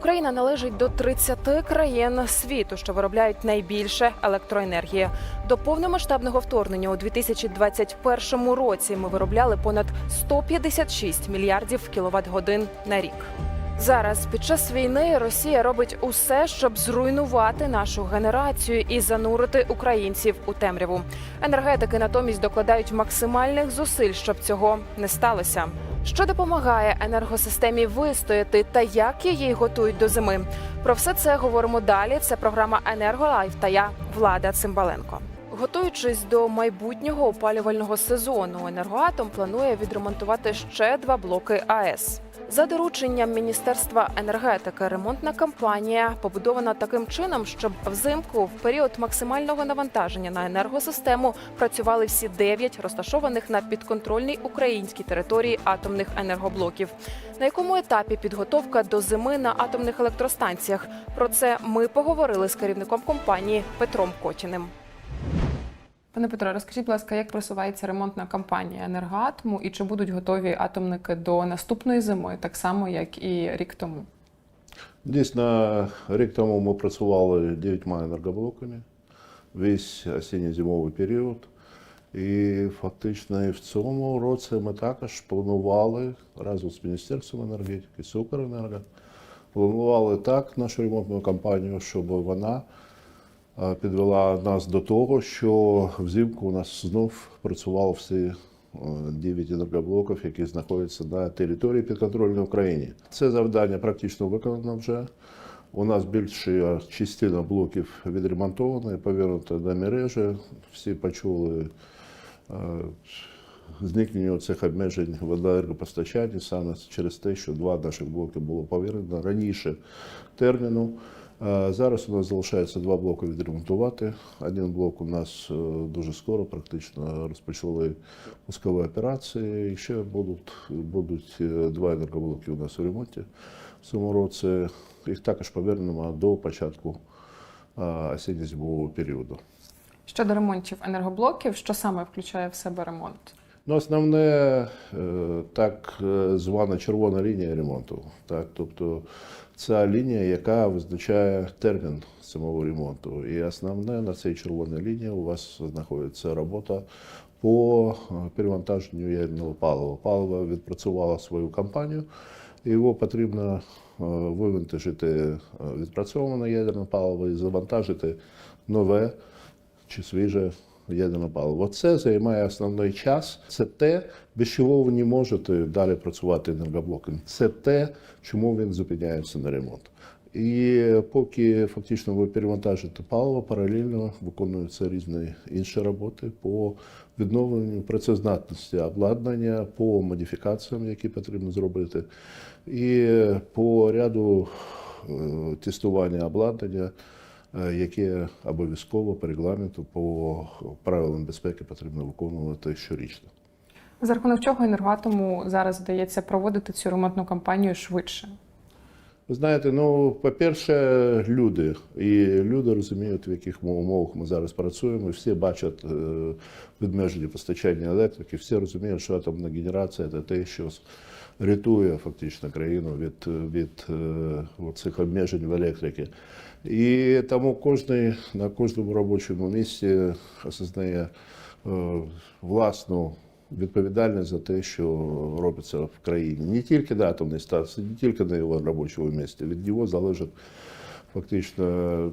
Україна належить до 30 країн світу, що виробляють найбільше електроенергії. До повномасштабного вторгнення у 2021 році ми виробляли понад 156 мільярдів кіловат-годин на рік. Зараз під час війни Росія робить усе, щоб зруйнувати нашу генерацію і занурити українців у темряву. Енергетики натомість докладають максимальних зусиль, щоб цього не сталося. Що допомагає енергосистемі вистояти та як її готують до зими? Про все це говоримо далі. Це програма «Енерголайф» та я Влада Цимбаленко. Готуючись до майбутнього опалювального сезону, енергоатом планує відремонтувати ще два блоки АЕС. За дорученням Міністерства енергетики, ремонтна кампанія побудована таким чином, щоб взимку, в період максимального навантаження на енергосистему, працювали всі дев'ять розташованих на підконтрольній українській території атомних енергоблоків. На якому етапі підготовка до зими на атомних електростанціях? Про це ми поговорили з керівником компанії Петром Котіним. Пане Петро, розкажіть, будь ласка, як просувається ремонтна кампанія енергоатому і чи будуть готові атомники до наступної зими, так само як і рік тому? Дійсно, рік тому ми працювали дев'ятьма енергоблоками весь осінньо-зимовий період. І фактично в цьому році ми також планували разом з Міністерством енергетики, з Укренерго, планували так нашу ремонтну кампанію, щоб вона підвела нас до того, що взимку у нас знов працювало всі е, 9 енергоблоків, які знаходяться на території підконтрольної Україні. Це завдання практично виконано вже. У нас більша частина блоків відремонтована і повернута до мережі. Всі почули е, зникнення цих обмежень в енергопостачанні саме через те, що два наших блоки було повернено раніше терміну. Е, Зараз у нас залишається два блоки відремонтувати. Один блок у нас е, дуже скоро, практично розпочали пускові операції. І ще будуть, будуть е, два енергоблоки у нас у ремонті в цьому році. Їх також повернемо до початку осінньо-зимового періоду. Щодо ремонтів енергоблоків, що саме включає в себе ремонт? Ну, основне так звана червона лінія ремонту. Так, тобто ця лінія, яка визначає термін самого ремонту. І основне на цій червоній лінії у вас знаходиться робота по е, перевантаженню ядерного палива. Паливо відпрацювало свою кампанію, його потрібно е, вивантажити е, відпрацьоване ядерне паливо і завантажити нове чи свіже ядерне паливо. Це займає основний час. Це те, без чого ви не можете далі працювати енергоблоком. Це те, чому він зупиняється на ремонт. І поки фактично ви перевантажите паливо, паралельно виконуються різні інші роботи по відновленню працездатності обладнання, по модифікаціям, які потрібно зробити, і по ряду е, тестування обладнання, яке обов'язково по регламенту, по правилам безпеки потрібно виконувати щорічно. За рахунок чого енергоатому зараз вдається проводити цю ремонтну кампанію швидше? Ви знаєте, ну, по-перше, люди. І люди розуміють, в яких умовах ми зараз працюємо. І всі бачать е, відмеження постачання електрики, всі розуміють, що атомна генерація це те, що рятує фактично країну від, від е, цих обмежень в електриці. І тому кожний на кожному робочому місці осознає е, власну відповідальність за те, що робиться в країні. Не тільки на атомній станції, не тільки на його робочому місці. Від нього залежать фактично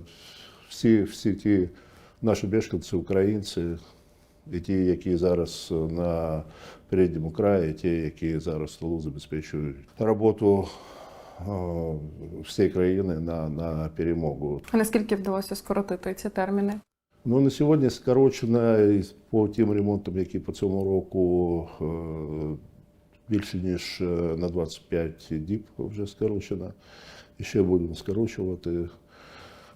всі, всі ті наші мешканці, українці, і ті, які зараз на передньому краї, і ті, які зараз столу забезпечують роботу е, всієї країни на, на перемогу. А наскільки вдалося скоротити ці терміни? Ну, на сьогодні скорочена по тим ремонтам, які по цьому року е, більше ніж е, на 25 діб вже скорочено. І ще будемо скорочувати.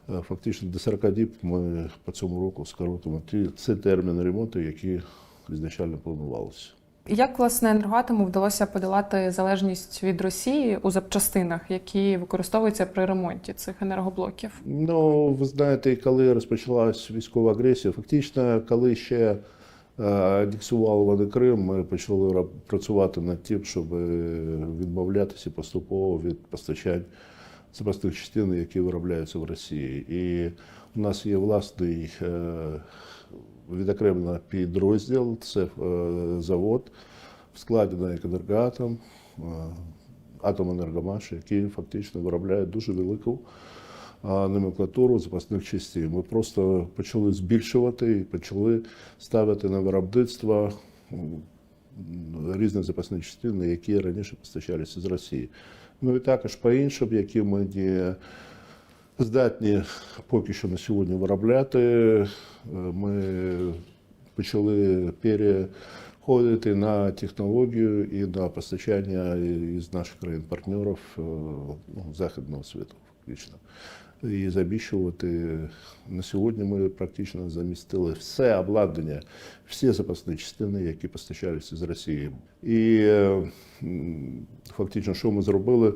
Е, Фактично до 40 діб ми по цьому року скоротимо Це терміни ремонту, які ізначально планувалися. Як власне енергоатому вдалося подолати залежність від Росії у запчастинах, які використовуються при ремонті цих енергоблоків? Ну, ви знаєте, коли розпочалась військова агресія, фактично, коли ще е, анексували вони Крим, ми почали працювати над тим, щоб е, відмовлятися поступово від постачань запасних частин, які виробляються в Росії. І у нас є власний е, відокремлений підрозділ, це е, завод на «Екенергоатом», е, «Атоменергомаш», які фактично виробляють дуже велику номенклатуру запасних частин. Ми просто почали збільшувати і почали ставити на виробництво різні запасні частини, які раніше постачалися з Росії. Ну і також по іншим, які ми не здатні поки що на сьогодні виробляти, е, ми почали переходити на технологію і на постачання із наших країн-партнерів е, ну, західного світу, фактично. І забіщувати. на сьогодні ми практично замістили все обладнання, всі запасні частини, які постачалися з Росії. І е, фактично, що ми зробили?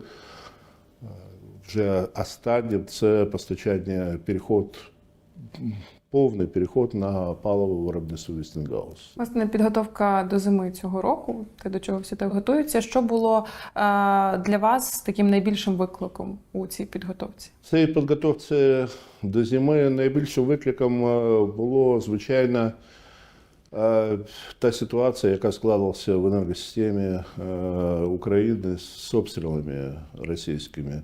Вже останнім це постачання, переход, повний переход на паливо виробництво Вестінгаус. Власне, підготовка до зими цього року, те, до чого всі так готуються. Що було е, для вас таким найбільшим викликом у цій підготовці? Цій підготовці до зими найбільшим викликом е, було, звичайно, е, та ситуація, яка складалася в енергосистемі України з обстрілами російськими.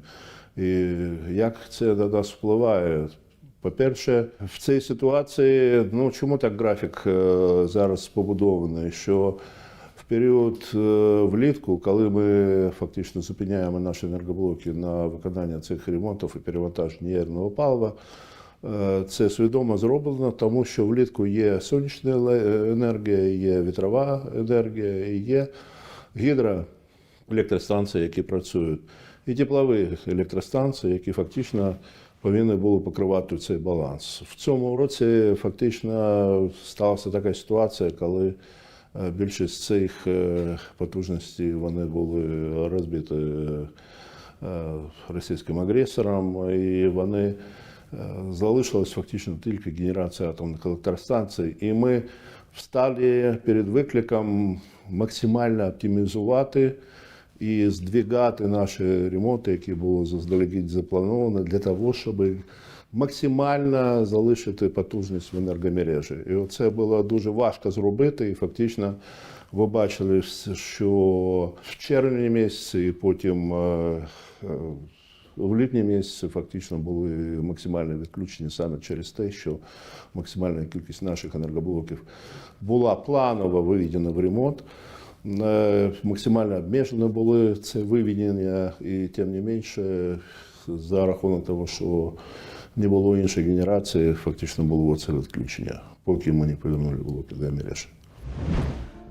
І як це на нас впливає? По-перше, в цій ситуації, ну чому так графік е, зараз побудований? Що в період е, влітку, коли ми фактично зупиняємо наші енергоблоки на виконання цих ремонтів і перевантаження ядерного палива, е, це свідомо зроблено, тому що влітку є сонячна енергія, є вітрова енергія, є гідроелектростанції, які працюють, і теплові електростанції, які фактично повинні були покривати цей баланс. В цьому році фактично сталася така ситуація, коли е, більшість цих е, потужностей вони були розбиті е, російським агресором, і вони залишилась фактично тільки генерація атомних електростанцій. І ми встали перед викликом максимально оптимізувати і здвигати наші ремонти, які були заздалегідь заплановані, для того, щоб максимально залишити потужність в енергомережі. І це було дуже важко зробити. І фактично ви бачили, що в червні місяці, і потім е, е, в літні місяці фактично були максимальні відключення саме через те, що максимальна кількість наших енергоблоків була планово виведена в ремонт. Максимально обмежені були це виведення, і тим не менше, за рахунок того, що не було іншої генерації, фактично було це відключення, поки ми не повернули блоки до мережі.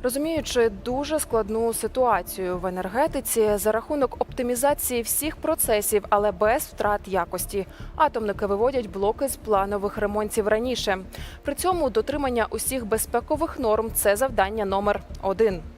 Розуміючи дуже складну ситуацію в енергетиці за рахунок оптимізації всіх процесів, але без втрат якості, атомники виводять блоки з планових ремонтів раніше. При цьому дотримання усіх безпекових норм це завдання номер один.